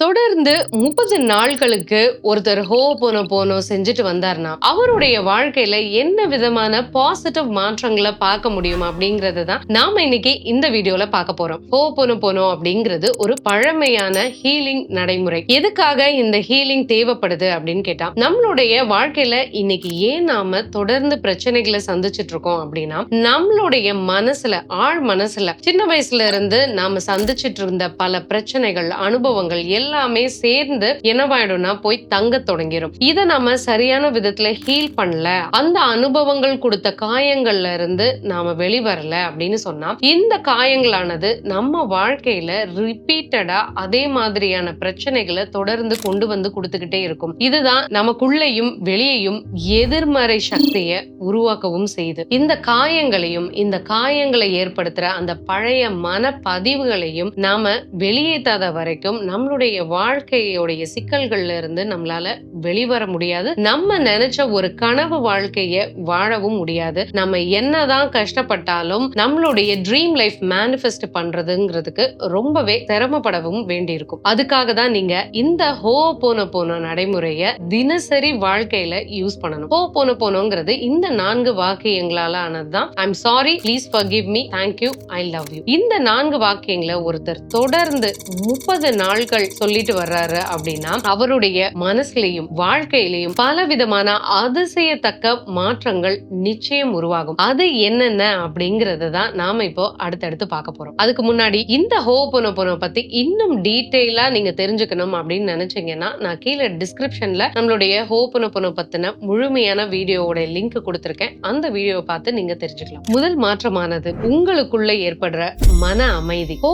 தொடர்ந்து முப்பது நாட்களுக்கு ஒருத்தர் ஹோ போன போனோ செஞ்சுட்டு வந்தார்னா அவருடைய வாழ்க்கையில என்ன விதமான பாசிட்டிவ் மாற்றங்களை பார்க்க முடியும் அப்படிங்கறது தான் நாம இன்னைக்கு இந்த வீடியோல பார்க்க போறோம். ஹோ போனோ போனோ அப்படிங்கிறது ஒரு பழமையான ஹீலிங் நடைமுறை. எதுக்காக இந்த ஹீலிங் தேவைப்படுது அப்படின்னு கேட்டா நம்மளுடைய வாழ்க்கையில இன்னைக்கு ஏன் நாம தொடர்ந்து பிரச்சனைகளை சந்திச்சுட்டு இருக்கோம் அப்படின்னா நம்மளுடைய மனசுல ஆழ் மனசுல சின்ன வயசுல இருந்து நாம சந்திச்சுட்டு இருந்த பல பிரச்சனைகள் அனுபவங்கள் எல்லாமே சேர்ந்து என்னவாயிடும்னா போய் தங்க தொடங்கிரும். இதை நம்ம சரியான விதத்துல ஹீல் பண்ணல. அந்த அனுபவங்கள் கொடுத்த காயங்கள்ல இருந்து நாம வெளிவரல அப்படின்னு சொன்னா இந்த காயங்களானது நம்ம வாழ்க்கையில ரிப்பீட்டடா அதே மாதிரியான பிரச்சனைகளை தொடர்ந்து கொண்டு வந்து கொடுத்துக்கிட்டே இருக்கும். இதுதான் நமக்குள்ளேயும் வெளியேயும் எதிர்மறை சக்தியை உருவாக்கவும் செய்யுது இந்த காயங்களையும் இந்த காயங்களை ஏற்படுத்துற அந்த பழைய மன பதிவுகளையும் நாம வெளியேற்றாத வரைக்கும் நம்மளுடைய வாழ்க்கையோடைய சிக்கல்கள்ல இருந்து நம்மளால வெளிவர முடியாது. நம்ம நினைச்ச ஒரு கனவு வாழ்க்கைய வாழவும் முடியாது. நம்ம என்னதான் கஷ்டப்பட்டாலும் நம்மளுடைய ட்ரீம் லைஃப் மேனிஃபெஸ்ட் பண்றதுங்கிறதுக்கு ரொம்பவே சிரமப்படவும் வேண்டியிருக்கும். அதுக்காக தான் நீங்க இந்த ஹோ போன போன நடைமுறைய தினசரி வாழ்க்கையில யூஸ் பண்ணணும். ஹோ போன போனோங்கிறது இந்த நான்கு வாக்கியங்களால ஆனதுதான் I'm sorry please forgive me thank you I love you இந்த நான்கு வாக்கியங்களை ஒருத்தர் தொடர்ந்து முப்பது நாட்கள் சொல்லிட்டு வர்றாரு அப்படின்னா அவருடைய மனசுலயும் வாழ்க்கையிலையும் பல விதமான அதிசயத்தக்க மாற்றங்கள் நிச்சயம் உருவாகும். அது என்னென்ன அப்படிங்கறது தான் நாம இப்போ அடுத்தடுத்து பார்க்க போறோம். அதுக்கு முன்னாடி இந்த ஹோ பத்தி இன்னும் டீட்டெயிலா நீங்க தெரிஞ்சுக்கணும் அப்படின்னு நினைச்சீங்கன்னா நான் கீழே டிஸ்கிரிப்ஷன்ல நம்மளுடைய ஹோ பத்தின முழுமையான வீடியோவோட லிங்க் கொடுத்திருக்கேன். அந்த வீடியோவை பார்த்து நீங்க தெரிஞ்சுக்கலாம். முதல் மாற்றமானது உங்களுக்குள்ள ஏற்படுற மன அமைதி. ஹோ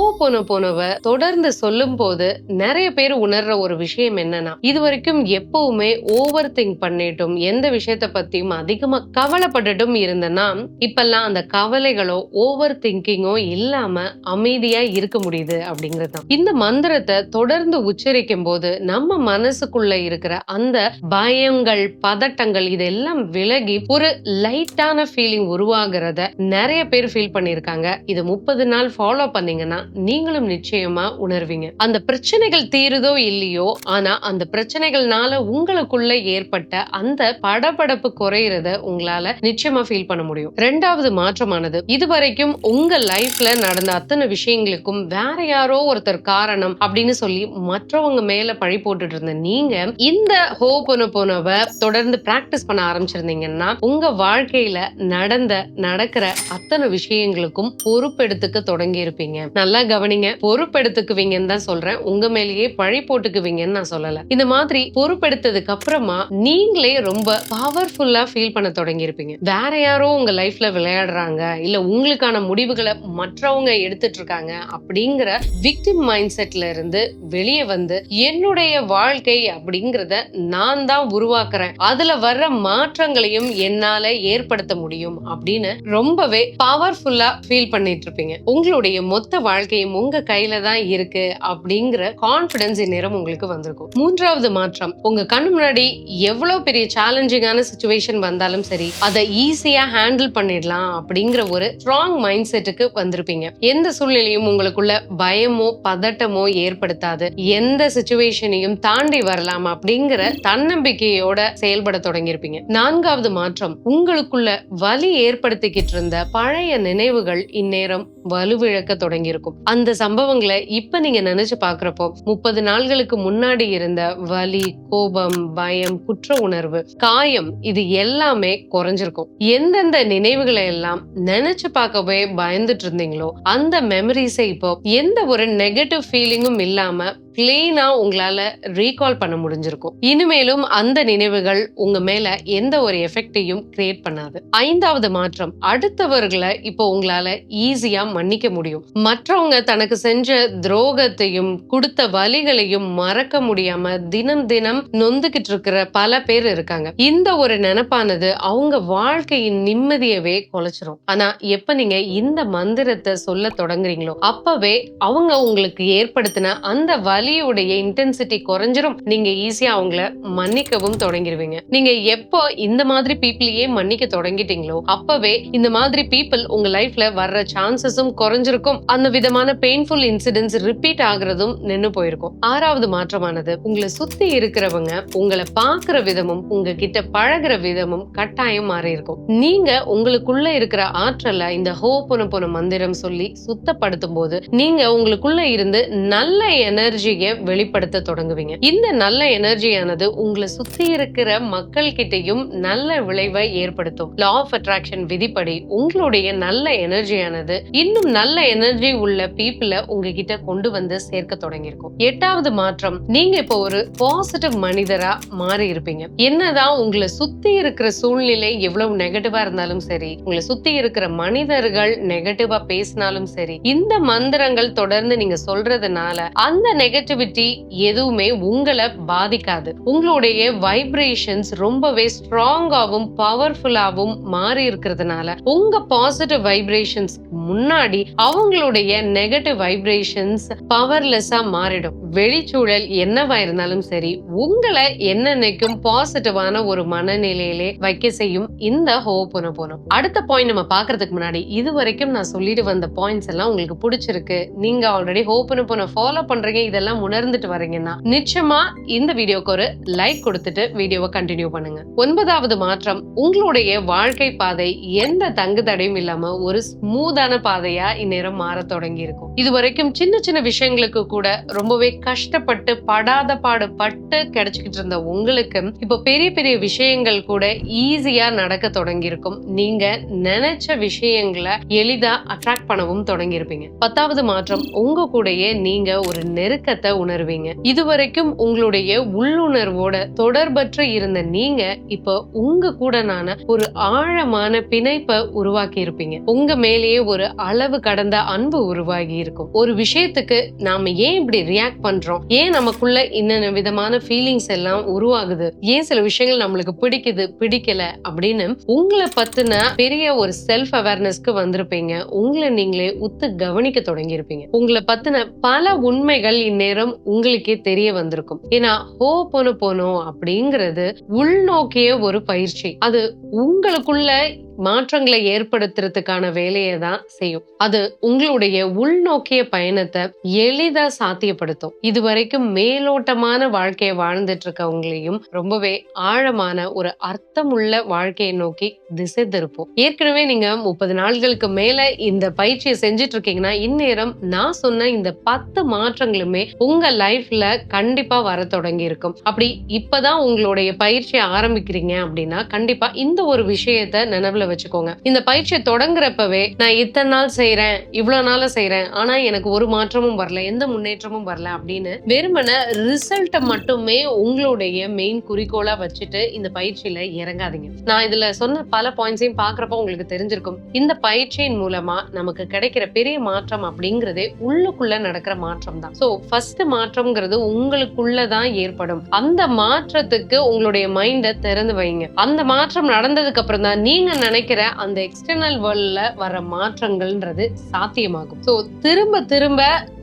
தொடர்ந்து சொல்லும் போது நிறைய பேர் உணர்ற ஒரு விஷயம் என்னன்னா இது வரைக்கும் எப்பவுமே ஓவர் திங்க் பண்ணிட்டும் எந்த விஷயத்த பத்தியும் அதிகமா கவலைப்பட்டுட்டும் இருந்தேன்னா இப்பெல்லாம் அந்த கவலைகளோ ஓவர் திங்கிங்கோ இல்லாம அமைதியா இருக்க முடியுது அப்படிங்கிறது தான். இந்த மந்திரத்தை தொடர்ந்து உச்சரிக்கும் போது நம்ம மனசுக்குள்ள இருக்கிற அந்த பயங்கள் பதட்டங்கள் இதெல்லாம் விலகி ஒரு லைட்டான ஃபீலிங் உருவாகிறத நிறைய பேர் ஃபீல் பண்ணிருக்காங்க இது முப்பது நாள் ஃபாலோ பண்ணீங்கன்னா நீங்களும் நிச்சயமா உணர்வீங்க. அந்த பிரச்சனைகள் தீருதோ இல்லையோ ஆனா அந்த பிரச்சனைகள்னால உங்களுக்குள்ள ஏற்பட்ட அந்த படபடப்பு குறையிறத உங்களால நிச்சயமா ஃபீல் பண்ண முடியும். ரெண்டாவது மாற்றமானது இதுவரைக்கும் உங்க லைஃப்ல நடந்த அத்தனை விஷயங்களுக்கும் வேற யாரோ ஒருத்தர் காரணம் அப்படின்னு சொல்லி மற்றவங்க மேல பழி போட்டுட்டு இருந்த நீங்க இந்த ஹோபன போனவ தொடர்ந்து பிராக்டிஸ் பண்ண ஆரம்பிச்சிருந்தீங்கன்னா உங்க வாழ்க்கையில நடந்த நடக்கிற அத்தனை விஷயங்களுக்கும் பொறுப்பெடுத்துக்க தொடங்கி இருப்பீங்க நல்லா கவனிங்க பொறுப்பெடுத்துக்குவீங்கன்னு தான் சொல்றேன். உங்க மேலேயே பழி போட்டுக்குவீங்கன்னு நான் சொல்லல. இந்த மாதிரி பொறுப்பெடுத்ததுக்கு அப்புறமா நீங்களே ரொம்ப பவர்ஃபுல்லா ஃபீல் பண்ண தொடங்கியிருப்பீங்க. வேற யாரோ உங்க லைஃப்ல விளையாடுறாங்க இல்ல உங்களுக்கான முடிவுகளை மற்றவங்க எடுத்துட்டு இருக்காங்க அப்படிங்கிற விக்டிம் மைண்ட் செட்ல இருந்து வெளியே வந்து என்னுடைய வாழ்க்கை அப்படிங்கறத நான் தான் உருவாக்குறேன். அதுல வர்ற மாற்றங்களையும் என்னால ஏற்படுத்த முடியும் அப்படின்னு ரொம்பவே பவர்ஃபுல்லா ஃபீல் பண்ணிட்டு இருப்பீங்க. உங்களுடைய மொத்த வாழ்க்கையும் உங்க கையில தான் இருக்கு அப்படிங்கிற கான்பிடன்ஸ் இந்நேரம் உங்களுக்கு வந்திருக்கும். மூன்றாவது மாற்றம் உங்க கண்ணு முன்னாடி எவ்வளவு பெரிய சேலஞ்சிங்கான சுச்சுவேஷன் வந்தாலும் சரி அதை ஈஸியா ஹேண்டில் பண்ணிடலாம் அப்படிங்கிற ஒரு ஸ்ட்ராங் மைண்ட் செட்டுக்கு வந்திருப்பீங்க. எந்த சூழ்நிலையும் உங்களுக்குள்ள பயமோ பதட்டமோ ஏற்படுத்தாது. எந்த சுச்சுவேஷனையும் தாண்டி வரலாம் அப்படிங்கிற தன்னம்பிக்கையோட செயல்பட தொடங்கியிருப்பீங்க. நான்காவது மாற்றம் உங்களுக்குள்ள வலி ஏற்படுத்திக்கிட்டு இருந்த பழைய நினைவுகள் இந்நேரம் வலுவிழக்க தொடங்கியிருக்கும். அந்த சம்பவங்களை இப்ப நீங்க நினைச்சு பாக்குறப்போ முப்பது நாள்களுக்கு முன்னாடி இருந்த வலி கோபம் பயம் குற்ற உணர்வு காயம் இது எல்லாமே குறைஞ்சிருக்கும். எந்தெந்த நினைவுகளை எல்லாம் நினைச்சு பார்க்கவே பயந்துட்டு இருந்தீங்களோ அந்த மெமரிஸை இப்போ எந்த ஒரு நெகட்டிவ் ஃபீலிங்கும் இல்லாம கிளீனா உங்களால ரீகால் பண்ண முடிஞ்சிருக்கும். இனிமேலும் அந்த நினைவுகள் உங்க மேல எந்த ஒரு எஃபெக்டையும் கிரியேட் பண்ணாது. ஐந்தாவது மாற்றம் அடுத்தவர்களை இப்போ உங்களால ஈஸியா மன்னிக்க முடியும். மற்றவங்க தனக்கு செஞ்ச துரோகத்தையும் கொடுத்த வலிகளையும் மறக்க முடியாம தினம் தினம் நொந்துகிட்டு இருக்கிற பல பேர் இருக்காங்க. இந்த ஒரு நினைப்பானது அவங்க வாழ்க்கையின் நிம்மதியவே குலைச்சிரும். ஆனா எப்ப நீங்க இந்த மந்திரத்தை சொல்ல தொடங்குறீங்களோ அப்பவே அவங்க உங்களுக்கு ஏற்படுத்தின அந்த வலி வலியுடைய இன்டென்சிட்டி குறைஞ்சிரும். நீங்க ஈஸியா அவங்கள மன்னிக்கவும் தொடங்கிடுவீங்க நீங்க எப்போ இந்த மாதிரி பீப்புளையே மன்னிக்க தொடங்கிட்டீங்களோ அப்பவே இந்த மாதிரி பீப்புள் உங்க லைஃப்ல வர்ற சான்சஸும் குறைஞ்சிருக்கும். அந்த விதமான பெயின்ஃபுல் இன்சிடென்ட்ஸ் ரிப்பீட் ஆகுறதும் நின்னு போயிருக்கும். ஆறாவது மாற்றமானது உங்களை சுத்தி இருக்கிறவங்க உங்களை பாக்குற விதமும் உங்க கிட்ட பழகுற விதமும் கட்டாயம் மாறி இருக்கும் நீங்க உங்களுக்குள்ள இருக்கிற ஆற்றலை இந்த ஹோ புன மந்திரம் சொல்லி சுத்தப்படுத்தும் போது நீங்க உங்களுக்குள்ள இருந்து நல்ல எனர்ஜி எனர்ஜியை வெளிப்படுத்த தொடங்குவீங்க. இந்த நல்ல எனர்ஜியானது உங்களை சுத்தி இருக்கிற மக்கள் கிட்டயும் நல்ல விளைவை ஏற்படுத்தும். லா ஆஃப் அட்ராக்ஷன் விதிப்படி உங்களுடைய நல்ல எனர்ஜியானது இன்னும் நல்ல எனர்ஜி உள்ள பீப்புளை உங்ககிட்ட கொண்டு வந்து சேர்க்க தொடங்கியிருக்கும். எட்டாவது மாற்றம் நீங்க இப்போ ஒரு பாசிட்டிவ் மனிதரா மாறி இருப்பீங்க. என்னதான் உங்களை சுத்தி இருக்கிற சூழ்நிலை எவ்வளவு நெகட்டிவா இருந்தாலும் சரி உங்களை சுத்தி இருக்கிற மனிதர்கள் நெகட்டிவா பேசினாலும் சரி இந்த மந்திரங்கள் தொடர்ந்து நீங்க சொல்றதுனால அந்த நெகட்டிவ் நெகட்டிவிட்டி எதுவுமே உங்களை பாதிக்காது. உங்களுடைய வைப்ரேஷன்ஸ் ரொம்பவே ஸ்ட்ராங்காவும் பவர்ஃபுல்லாவும் மாறி இருக்கிறதுனால உங்க பாசிட்டிவ் வைப்ரேஷன்ஸ் முன்னாடி அவங்களுடைய நெகட்டிவ் வைப்ரேஷன்ஸ் பவர்லெஸ்ஸா மாறிடும். வெளிச்சூழல் என்னவா இருந்தாலும் சரி உங்களை என்னன்னைக்கும் பாசிட்டிவான ஒரு மனநிலையிலே வைக்க செய்யும் இந்த ஹோபுன போனோம் அடுத்த பாயிண்ட் நம்ம பாக்குறதுக்கு முன்னாடி இது வரைக்கும் நான் சொல்லிட்டு வந்த பாயிண்ட்ஸ் எல்லாம் உங்களுக்கு பிடிச்சிருக்கு. நீங்க ஆல்ரெடி ஹோபுன போன ஃபாலோ பண்றீங்க இதெல்லாம் உணர்ந்துட்டு வரீங்கன்னா நிச்சயமா இந்த வீடியோக்கு ஒரு லைக் கொடுத்துட்டு வீடியோவை கண்டினியூ பண்ணுங்க. ஒன்பதாவது மாற்றம் உங்களுடைய வாழ்க்கை பாதை எந்த தங்கு தடையும் இல்லாம ஒரு ஸ்மூதான பாதையா இந்நேரம் மாற தொடங்கி இருக்கும் இது வரைக்கும் சின்ன சின்ன விஷயங்களுக்கு கூட ரொம்பவே கஷ்டப்பட்டு படாத பாடு பட்டு கிடைச்சிக்கிட்டு இருந்த உங்களுக்கு இப்போ பெரிய பெரிய விஷயங்கள் கூட ஈஸியா நடக்க தொடங்கி இருக்கும் நீங்க நினைச்ச விஷயங்களை எளிதா அட்ராக்ட் பண்ணவும் தொடங்கியிருப்பீங்க. பத்தாவது மாற்றம் உங்க கூடயே நீங்க ஒரு நெருக்கத்தை உணர்வீங்க. இதுவரைக்கும் உங்களுடைய உள்ளுணர்வோட தொடர்பற்று இருந்த நீங்க இப்போ உங்க கூடனான ஒரு ஆழமான பிணைப்பை உருவாக்கி இருப்பீங்க. உங்க மேலேயே ஒரு அளவு கடந்த அன்பு உருவாகி இருக்கும். ஒரு விஷயத்துக்கு நாம ஏன் இப்படி ரியாக்ட் பண்றோம்? ஏன் நமக்குள்ள என்னென்ன விதமான ஃபீலிங்ஸ் எல்லாம் உருவாகுது? ஏன் சில விஷயங்கள் நம்மளுக்கு பிடிக்குது பிடிக்கல அப்படின்னு உங்களை பத்தின பெரிய ஒரு செல்ஃப் அவேர்னஸ்க்கு வந்திருப்பீங்க. உங்களை நீங்களே உத்து கவனிக்க தொடங்கி இருப்பீங்க. உங்களை பத்தின பல உண்மைகள் இந்நேரம் உங்களுக்கே தெரிய வந்திருக்கும். ஏன்னா ஹோ பொனு போனோம் அப்படிங்கிறது உள்நோக்கிய ஒரு பயிற்சி. அது உங்களுக்குள்ள மாற்றங்களை ஏற்படுத்துறதுக்கான வேலையை தான் செய்யும். அது உங்களுடைய உள்நோக்கிய பயணத்தை எளிதா சாத்தியப்படுத்தும். இதுவரைக்கும் மேலோட்டமான வாழ்க்கையை வாழ்ந்துட்டு இருக்கவங்களையும் ரொம்பவே ஆழமான ஒரு அர்த்தமுள்ள வாழ்க்கையை நோக்கி திசை திருப்போம். ஏற்கனவே நீங்க முப்பது நாள்களுக்கு மேல இந்த பயிற்சியை செஞ்சுட்டு இருக்கீங்கன்னா இந்நேரம் நான் சொன்ன இந்த பத்து மாற்றங்களுமே உங்க லைஃப்ல கண்டிப்பா வர தொடங்கி இருக்கும் அப்படி இப்பதான் உங்களுடைய பயிற்சியை ஆரம்பிக்கிறீங்க அப்படின்னா கண்டிப்பா இந்த ஒரு விஷயத்த நினைவுல வச்சுக்கோங்க. இந்த பயிற்சியை தொடங்குறப்பவே நான் இத்தனை நாள் செய்யறேன் இவ்வளவு நாள செய்யறேன் ஆனா எனக்கு ஒரு மாற்றமும் வரல எந்த முன்னேற்றமும் வரல அப்படின்னு வெறுமன ரிசல்ட்டை மட்டுமே உங்களுடைய மெயின் குறிக்கோளா வச்சுட்டு இந்த பயிற்சியில இறங்காதீங்க. நான் இதுல சொன்ன பல பாயிண்ட்ஸையும் பாக்குறப்ப உங்களுக்கு தெரிஞ்சிருக்கும். இந்த பயிற்சியின் மூலமா நமக்கு கிடைக்கிற பெரிய மாற்றம் அப்படிங்கிறதே உள்ளுக்குள்ள நடக்கிற மாற்றம் தான் சோ ஃபர்ஸ்ட் மாற்றம்ங்கிறது உங்களுக்குள்ளதான் ஏற்படும். அந்த மாற்றத்துக்கு உங்களுடைய மைண்டை திறந்து வைங்க. அந்த மாற்றம் நடந்ததுக்கு அப்புறம் தான் நீங்க நினைக்கிற அந்த எக்ஸ்டர்னல் வேர்ல்ட்ல வர மாற்றங்கள்ன்றது சாத்தியமாகும். ஸோ திரும்ப திரும்ப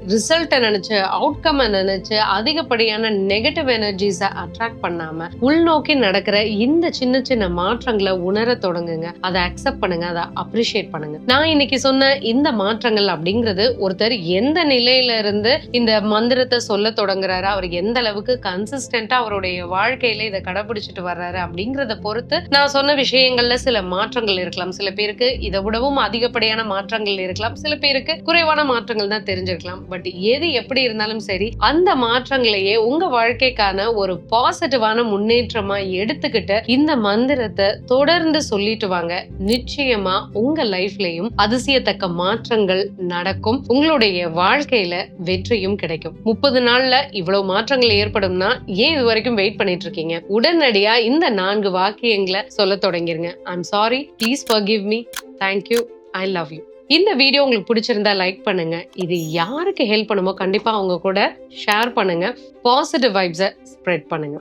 ரிசல்ட்டை நினைச்சு அவுட்கம்மை நினைச்சு அதிகப்படியான நெகட்டிவ் எனர்ஜிஸை அட்ராக்ட் பண்ணாம உள்நோக்கி நடக்கிற இந்த சின்ன சின்ன மாற்றங்களை உணர தொடங்குங்க. அதை அக்செப்ட் பண்ணுங்க அதை அப்ரிஷியேட் பண்ணுங்க. நான் இன்னைக்கு சொன்ன இந்த மாற்றங்கள் அப்படிங்கிறது ஒருத்தர் எந்த நிலையில இருந்து இந்த மந்திரத்தை சொல்ல தொடங்குறாரு அவர் எந்த அளவுக்கு கன்சிஸ்டண்டா அவருடைய வாழ்க்கையில இதை கடைபிடிச்சிட்டு வர்றாரு அப்படிங்கறத பொறுத்து நான் சொன்ன விஷயங்கள்ல சில மாற்றங்கள் இருக்கலாம். சில பேருக்கு இதை விடவும் அதிகப்படியான மாற்றங்கள் இருக்கலாம். சில பேருக்கு குறைவான மாற்றங்கள் தான் தெரிஞ்சிருக்கலாம். பட் எது எப்படி இருந்தாலும் சரி அந்த மாற்றங்களையே உங்க வாழ்க்கைக்கான ஒரு பாசிட்டிவான முன்னேற்றமா எடுத்துக்கிட்டு இந்த மந்திரத்தை தொடர்ந்து சொல்லிட்டு வாங்க. நிச்சயமா உங்க லைஃப்லயும் அதிசயத்தக்க மாற்றங்கள் நடக்கும். உங்களுடைய வாழ்க்கையில வெற்றியும் கிடைக்கும். முப்பது நாள்ல இவ்வளவு மாற்றங்கள் ஏற்படும்னா ஏன் இது வரைக்கும் வெயிட் பண்ணிட்டு இருக்கீங்க? உடனடியா இந்த நான்கு வாக்கியங்களை சொல்ல தொடங்கிருங்க. I'm sorry please forgive me thank you I love you இந்த வீடியோ உங்களுக்கு பிடிச்சிருந்தா லைக் பண்ணுங்க. இது யாருக்கு ஹெல்ப் பண்ணுமோ கண்டிப்பா அவங்க கூட ஷேர் பண்ணுங்க. பாசிட்டிவ் வைப்ஸை ஸ்ப்ரெட் பண்ணுங்க.